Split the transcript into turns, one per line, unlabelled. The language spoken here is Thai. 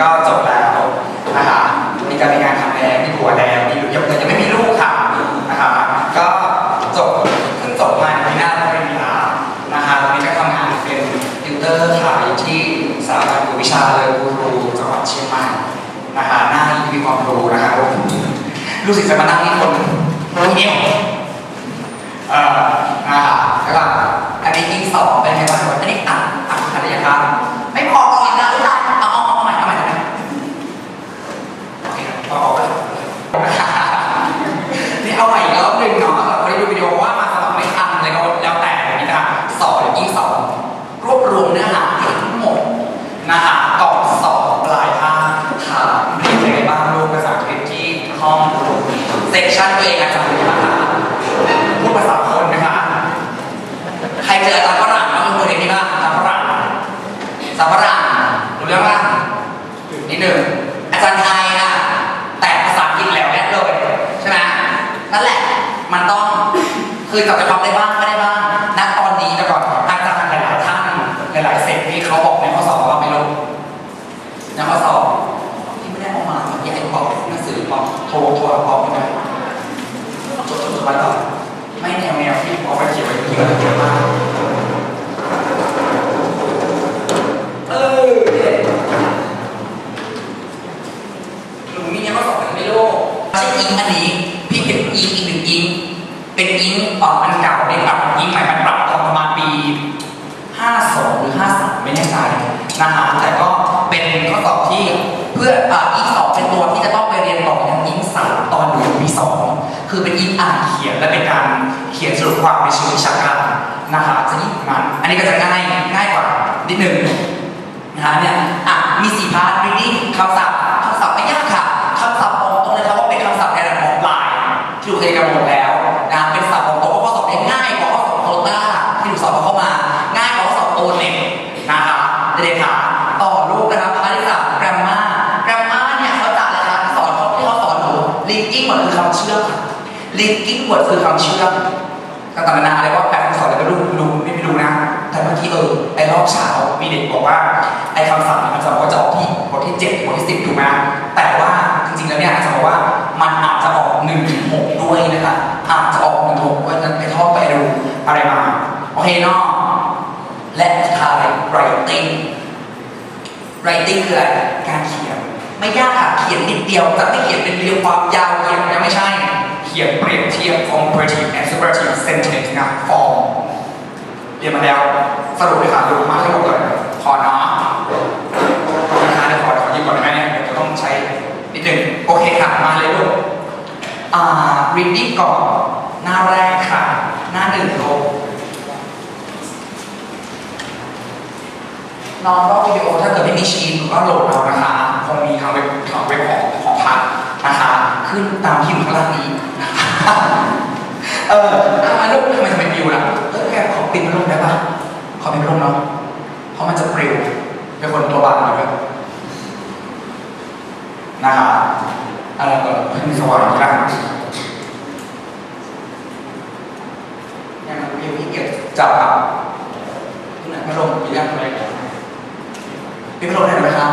ก็จบแล้วนะคะมีการมีงานทำแล้วมีผัวแล้วมีลูกยังยังไม่มีลูกค่ะนะคะก็จบเพิ่งจบมาในหน้าไปริญลานะคะตอนนี้ก็ทำงานเป็นติวเตอร์ค่ะยที่สาขาวิชาเลยกูรูจังหวัดเชียงใหม่นะคะหน้ามีความรู้นะคะลูกศิษย์จะมานั่งนี่คนเหนีย เซสชั่นตัวเองอาจารย์นะคะพูดภาษาคนนะคะ ใครเจออาจารย์ฝรั่งบ้างยกมือเด็กนี่บ้างอาจารย์ฝรั่งสาจารย์ฝรั่งรู้เรื่องป่ะนิดหนึ่งอาจารย์ไทยอะแต่ภาษาอังกฤษแหลวแน่เลยใช่ไหมนั่นแหละมันต้องคือจะทำได้บ้างไม่ได้บ้างณตอนนี้แต่ก่อนอาจารย์หลายๆท่านหลายๆเซตที่เขาบอกในข้อสอบว่าไม่รู้ในข้อสอบที่ไม่ได้เอามาที่ไอ้บอกหนังสือบอกโทรโทรบอกไม่ได้จดจดจดไว้ก่อน ไม่แนวแนวที่เอาไว้เขียนไว้ที่มันเยอะมาก เออเนี่ยหนูมีเนี่ยมาสอนไม่โลกใช่อิงอันนี้ พี่เป็นอิงอีกหนึ่งอิง เป็นอิงออกอันเก่าเป็นปรับอิงใหม่มันปรับตอนประมาณปี 52 หรือ 53 ไม่แน่ใจนะฮะแต่ก็เป็นข้อสอบที่เพื่ออ,อิงสองเป็นตัวที่จะต้องไปเรียนต่ออย่างอิงสามตอนอยู่ปีสองคือเป็นอิงอ่านเขียนและเป็นการเขียนสรุปความในเชิงวิชาการนะคะจะยิ่งมันอันนี้ก็จะง่ายง่ายกว่านิดนึงนะฮะเนี่ยอะมีสี่พาร์ท reading คำศัพท์ หนู linking word คือคำเชื่อม linking word คือคำเชื่อมต่างๆนานาอะไรว่าแปลคำสอนอะไรก็รู้รู้ไม่ไม่รู้นะ แต่เมื่อกี้เออไอ้รอบเช้ามีเด็กบอกว่าไอ้คำศัพท์เนี่ยมันจะกว่าจะออกที่บทที่เจ็ดบทที่สิบถูกไหมแต่ว่าจริงๆแล้วเนี่ยอาจจะบอกว่ามันอาจจะออกหนึ่งถึงหกด้วยนะคะอาจจะออกหนึ่งถึงหกด้วยนั้นไปท่องไปดูอะไรมาโอเคเนาะและสุดท้าย writing writing คืออะไรการเขียน ไม่ยากค่ะเขียนนิดเดียวแต่ไม่เขียนเป็นเรียงความยาวเขียนยังไม่ใช่ เขียนเปรียบเทียบ comparative and superlative sentence นะ form เรียนมาแล้ว สรุปเลยค่ะดูมาให้หมดเลยขอเนาะนะคะเดี๋ยวขอขอยิบก่อนได้ไหมเนี่ยเดี๋ยวจะต้องใช้นิดหนึ่งโอเคค่ะ มาเลยลูกอ่า reading ก่อนหน้าแรกค่ะ หน้าหนึ่งลูกน้องรอบวิดีโอถ้าเกิดไม่มีชีนก็โหลดเอานะคะ คงมีทางเว็บทางเว็บของของพักนะคะขึ้นตามที่อยู่ข้างล่างนี้เออเอามลูกทำไมทำไมปิวล่ะเออแกขอปิดพัดลมได้ปะขอปิดพัดลมเนาะเพราะมันจะปลิวเป็นคนตัวบางหน่อยด้วยนะคะอะไรก็ให้นสว่างกแล้วยังมันปิวที่เก็บจับอะที่ไหนพัดลมอีกแล้วอะไรปิดพัดลมได้ไหมครับ